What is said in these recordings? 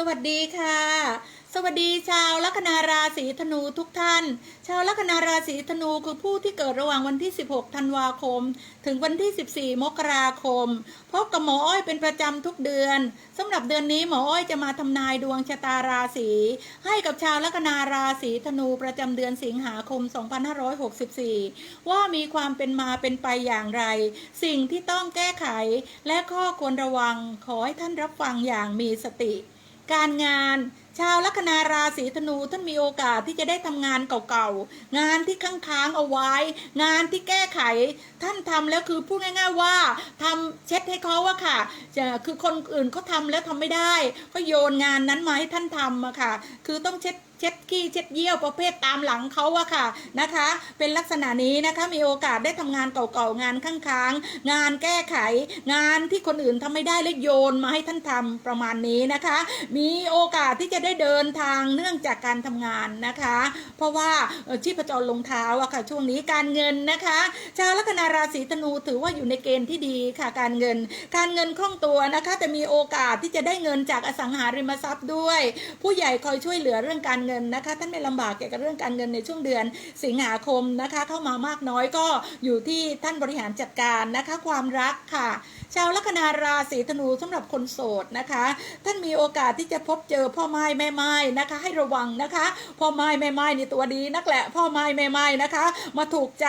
สวัสดีค่ะ สวัสดีชาวลัคนาราศีธนูทุกท่าน ชาวลัคนาราศีธนูคือผู้ที่เกิดระหว่างวันที่ 16 ธันวาคม ถึงวันที่ 14 มกราคม พบกับหมออ้อยเป็นประจำทุกเดือน สำหรับเดือนนี้หมออ้อยจะมาทำนายดวงชะตาราศีให้กับชาวลัคนาราศีธนูประจำเดือนสิงหาคม 2564 ว่ามีความเป็นมาเป็นไปอย่างไร สิ่งที่ต้องแก้ไขและข้อควรระวังขอให้ท่านรับฟังอย่างมีสติ การงานชาวลัคนาราศีธนูท่านมีโอกาสที่จะได้ทำงานเก่าๆ งานที่ค้างๆเอาไว้ งานที่แก้ไข ท่านทำแล้วคือพูดง่าย ๆว่าทำเช็ดให้เขาอะค่ะจะคือคนอื่นเขาทำแล้วทำไม่ได้ ก็โยนงานนั้นมาให้ท่านทำอะค่ะ คือต้องเช็ดเช็ดขี้เช็ดเยี่ยวประเภทตามหลังเขาอะค่ะนะคะ เป็นลักษณะนี้นะคะมีโอกาสได้ทำงานเก่าๆงานค้างๆงานแก้ไข งานที่คนอื่นทำไม่ได้แล้วโยนมาให้ท่านทำประมาณนี้นะคะ มีโอกาสที่จะได้เดินทางเนื่องจากการทำงานนะคะ เพราะว่าชีพจรลงเท้าอะค่ะช่วงนี้การเงินนะคะชาวลัคนาราศีธนูถือว่าอยู่ในเกณฑ์ที่ดีค่ะการเงิน การเงินคล่องตัวนะคะแต่มีโอกาสที่จะได้เงินจากอสังหาริมทรัพย์ด้วย ผู้ใหญ่คอยช่วยเหลือเรื่องการเงินนะคะ ท่านไม่ลำบากเกี่ยวกับเรื่องการเงินในช่วงเดือน สิงหาคมนะคะ เข้ามามากน้อยก็อยู่ที่ท่านบริหารจัดการนะคะ ความรักค่ะ ชาวลัคนาราศีธนูสำหรับคนโสดนะคะ ท่านมีโอกาสที่จะพบเจอพ่อไม้แม่ไม้นะคะ ให้ระวังนะคะ พ่อไม้แม่ไม้นี่ตัวดีนักแหละ พ่อไม้แม่ไม้นะคะ มาถูกใจ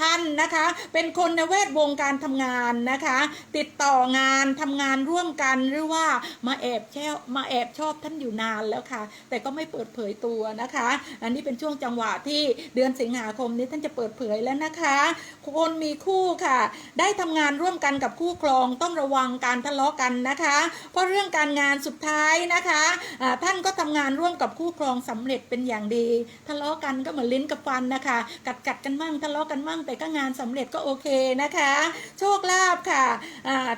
ท่านนะคะ เป็นคนในแวดวงการทำงานนะคะ ติดต่องานทำงานร่วมกันหรือว่ามาแอบแช่มาแอบชอบท่านอยู่นานแล้วค่ะ แต่ก็ไม่เปิดเผยตัวนะคะ อันนี้เป็นช่วงจังหวะที่เดือนสิงหาคมนี้ท่านจะเปิดเผยแล้วนะคะ คนมีคู่ค่ะ ได้ทำงานร่วมกันกับคู่ครองต้องระวังการทะเลาะกันนะคะ เพราะเรื่องการงานสุดท้ายนะคะอ่าท่านก็ทำงานร่วมกับคู่ครองสำเร็จเป็นอย่างดี ทะเลาะกันก็เหมือนลิ้นกับฟันนะคะ กัดกัดกันมั่งทะเลาะกันมั่งแต่ก็งานสำเร็จก็โอเคนะคะ โชคลาภค่ะ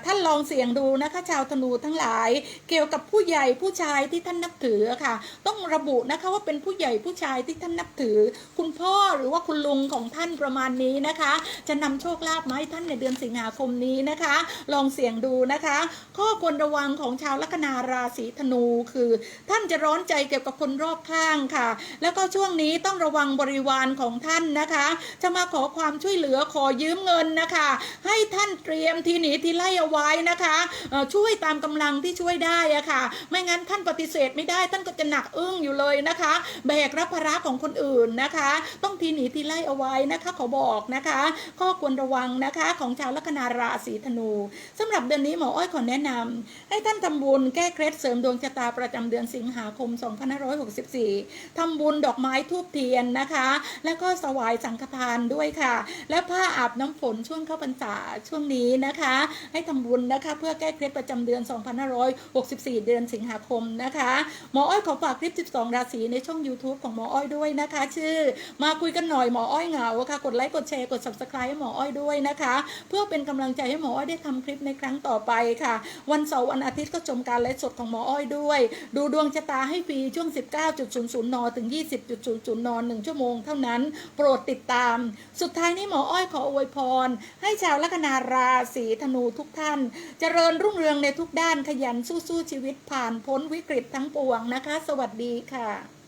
ท่านลองเสี่ยงดูนะคะ ชาวธนูทั้งหลาย เกี่ยวกับผู้ใหญ่ผู้ชายที่ท่านนับถือค่ะ ต้องระบุนะคะว่าเป็นผู้ใหญ่ผู้ชายที่ท่านนับถือ คุณพ่อหรือว่าคุณลุงของท่านประมาณนี้นะคะ จะนำโชคลาภมาให้ท่านในเดือนสิงหาคมนี้นะคะ ลองเสี่ยงดูนะคะ ข้อควรระวังของชาวลัคนาราศีธนูคือ ท่านจะร้อนใจเกี่ยวกับคนรอบข้างค่ะ แล้วก็ช่วงนี้ต้องระวังบริวารของท่านนะคะ จะมาขอความช่วยเหลือขอยืมเงินนะคะ ให้ท่านเตรียมทีหนีทีไล่เอาไว้นะคะช่วยตามกำลังที่ช่วยได้อะค่ะ ไม่งั้นท่านปฏิเสธไม่ได้ท่านก็จะหนักอึ้งอยู่เลยนะคะ แบกรับภาระของคนอื่นนะคะ ต้องทีหนีทีไล่เอาไว้นะคะ ขอบอกนะคะข้อควรระวังนะคะของชาวลัคนาราศีธนูสำหรับเดือนนี้หมออ้อยขอแนะนำให้ท่านทำบุญแก้เคล็ดเสริมดวงชะตาประจำเดือนสิงหาคม 2564ทำบุญดอกไม้ทูบเทียนนะคะ แล้วก็สวายสังฆทานด้วยค่ะและผ้าอาบน้ำฝนช่วงเข้าพรรษาช่วงนี้นะคะ ให้ทำบุญนะคะเพื่อแก้เคล็ดประจำเดือน 2564 เดือนสิงหาคมนะคะ หมออ้อยขอฝากคลิป 12 ราศีในช่อง YouTube ของหมออ้อยด้วยนะคะ ชื่อ มาคุยกันหน่อยหมออ้อยเหงาค่ะ กดไลค์กดแชร์กด subscribe ให้หมออ้อยด้วยนะคะ เพื่อเป็นกำลังใจให้หมออ้อยได้ทำคลิปในครั้งต่อไปค่ะ วันเสาร์วันอาทิตย์ก็ชมการไลฟ์สดของหมออ้อยด้วย ดูดวงชะตาให้ฟรีช่วง 19.00 น ถึง 20.00 น 1 ชั่วโมงเท่านั้น โปรดติดตาม สุดท้ายนี้หมออ้อยขออวยพร ให้ชาวลัคนาราศีธนูทุกท่าน เจริญรุ่งเรืองในทุกด้านขยันสู้ๆชีวิตผ่านพ้นวิกฤตทั้งปวงนะคะ สวัสดีค่ะ